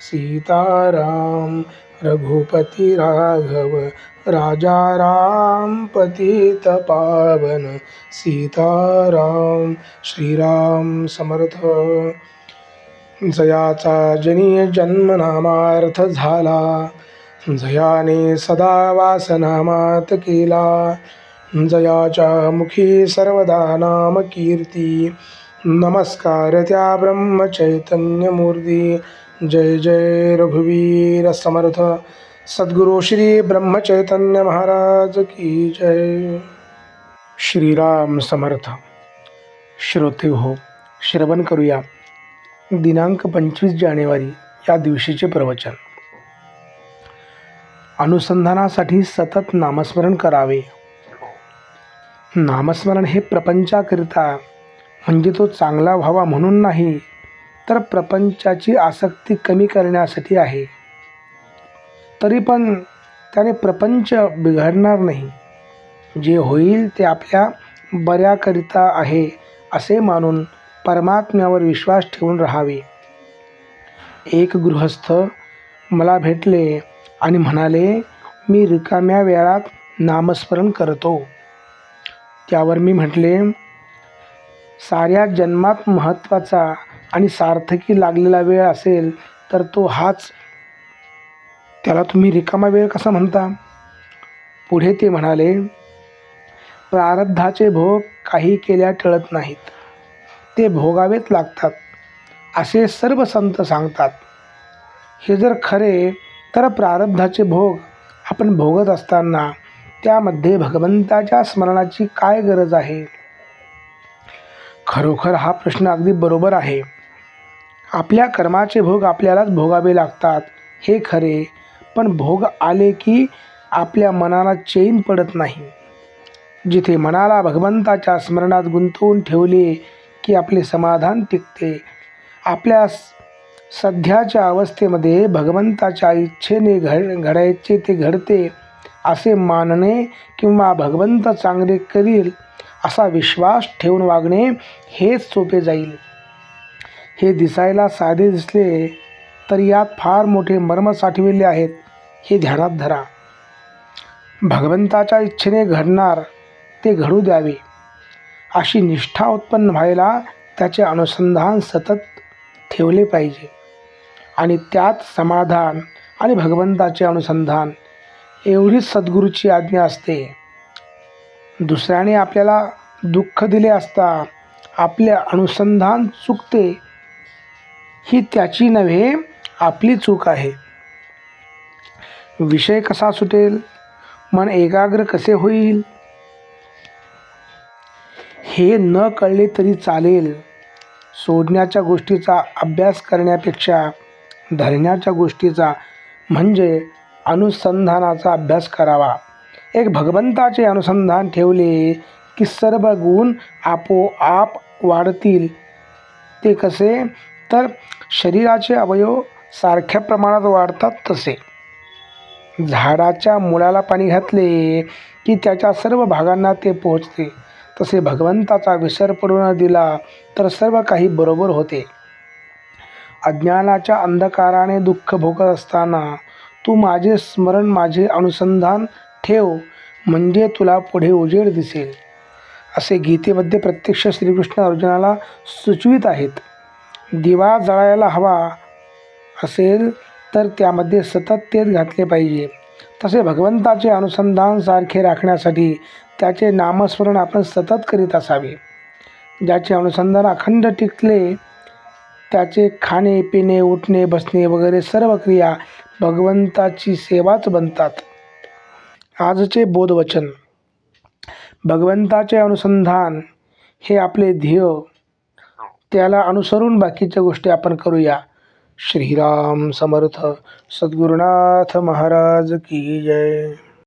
सीताराम रघुपती राघव राजा राम पतित पावन। सीताराम श्रीराम समर्थ। जयाचा जनीय जन्मनामार्थ झाला। जयाने सदा वासनामात केला। जयाच्या मुखी सर्वदा नाम कीर्ती। नमस्कार त्या ब्रह्मचैतन्यमूर्ती जय जय रघुवीर समर्थ। सद्गुरु श्री ब्रह्मचैतन्य महाराज की जय। श्रीराम समर्थ। श्रोते हो श्रवण करूया। दिनांक पंचवीस जानेवारी या दिवशीचे प्रवचन. अनुसंधानासाठी सतत नामस्मरण करावे. नामस्मरण हे प्रपंचाकरिता म्हणजे तो चांगला व्हावा म्हणून नाही तर प्रपंचाची आसक्ती कमी करण्यासाठी आहे. तरी पण त्याने प्रपंच बिघडणार नाही. जे होईल ते आपल्या बऱ्याकरिता आहे असे मानून परमात्म्यावर विश्वास ठेवून राहावे. एक गृहस्थ मला भेटले आणि म्हणाले मी रिकाम्या वेळात नामस्मरण करतो. त्यावर मी म्हटले साऱ्या जन्मात महत्त्वाचा आणि सार्थकी लागलेला वेळ असेल तर तो हाच. त्याला तुम्ही रिकामा वेळ कसा म्हणता? पुढे ते म्हणाले प्रारब्धाचे भोग काही केल्या टळत नाहीत. ते भोगावेत लागतात. असे सर्व संत सांगतात. हे जर खरे तर प्रारब्धाचे भोग आपण भोगत असताना त्यामध्ये भगवंताच्या स्मरणाची काय गरज आहे? खरोखर हा प्रश्न अगदी बरोबर आहे. आपल्या कर्माचे भोग आपल्यालाच भोगावे लागतात. हे खरे पण भोग आले की आपल्या मनाला चैन पडत नाही. जिथे मनाला भगवंताच्या स्मरणात गुंतवून ठेवले की आपले समाधान टिकते आपल्या सध्याच्या अवस्थेमध्ये भगवंताच्या इच्छेने घड घडायचे ते घडते असे मानणे किंवा भगवंत चांगले करील असा विश्वास ठेवून वागणे हेच सोपे जाईल. हे दिसायला साधे दिसले तर यात फार मोठे मर्म साठविले आहेत हे ध्यानात धरा. भगवंताच्या इच्छेने घडणार ते घडू द्यावे. अशी निष्ठा उत्पन्न व्हायला त्याचे अनुसंधान सतत ठेवले पाहिजे. आणि त्यात समाधान आणि भगवंताचे अनुसंधान एवढीच सद्गुरूची आज्ञा असते. दुसऱ्याने आपल्याला दुःख दिले असता आपले अनुसंधान चुकते ही त्याची नव्हे आपली चूक आहे. विषय कसा सुटेल? मन एकाग्र कसे होईल? हे न कळले तरी चालेल. सोडण्याच्या गोष्टीचा अभ्यास करण्यापेक्षा धरण्याच्या गोष्टीचा म्हणजे अनुसंधानाचा अभ्यास करावा. एक भगवंताचे अनुसंधान ठेवले की सर्व गुण आपोआप वाढतील. ते कसे? तर शरीराचे अवयव सारख्या प्रमाणात वाढतात तसे. झाडाच्या मुळाला पाणी घातले की त्याच्या सर्व भागांना ते पोहोचते. तसे भगवंताचा विसर पडू न दिला तर सर्व काही बरोबर होते. अज्ञानाच्या अंधकाराने दुःख भोगत असताना तू माझे स्मरण माझे अनुसंधान ठेव म्हणजे तुला पुढे उजेड दिसेल. असे गीतेमध्ये प्रत्यक्ष श्रीकृष्ण अर्जुनाला सुचवित आहेत. दिवा जळायला हवा असेल तर त्यामध्ये सतत तेच घातले पाहिजे. तसे भगवंताचे अनुसंधान सारखे राखण्यासाठी त्याचे नामस्मरण आपण सतत करीत असावे. ज्याचे अनुसंधान अखंड टिकले त्याचे खाणे पिणे उठणे बसणे वगैरे सर्व क्रिया भगवंताची सेवाच बनतात. आजचे बोधवचन. भगवंताचे अनुसंधान हे आपले ध्येय त्याला अनुसरून बाकीच्या गोष्टी आपण करूया. श्रीराम समर्थ. सद्गुरुनाथ महाराज की जय.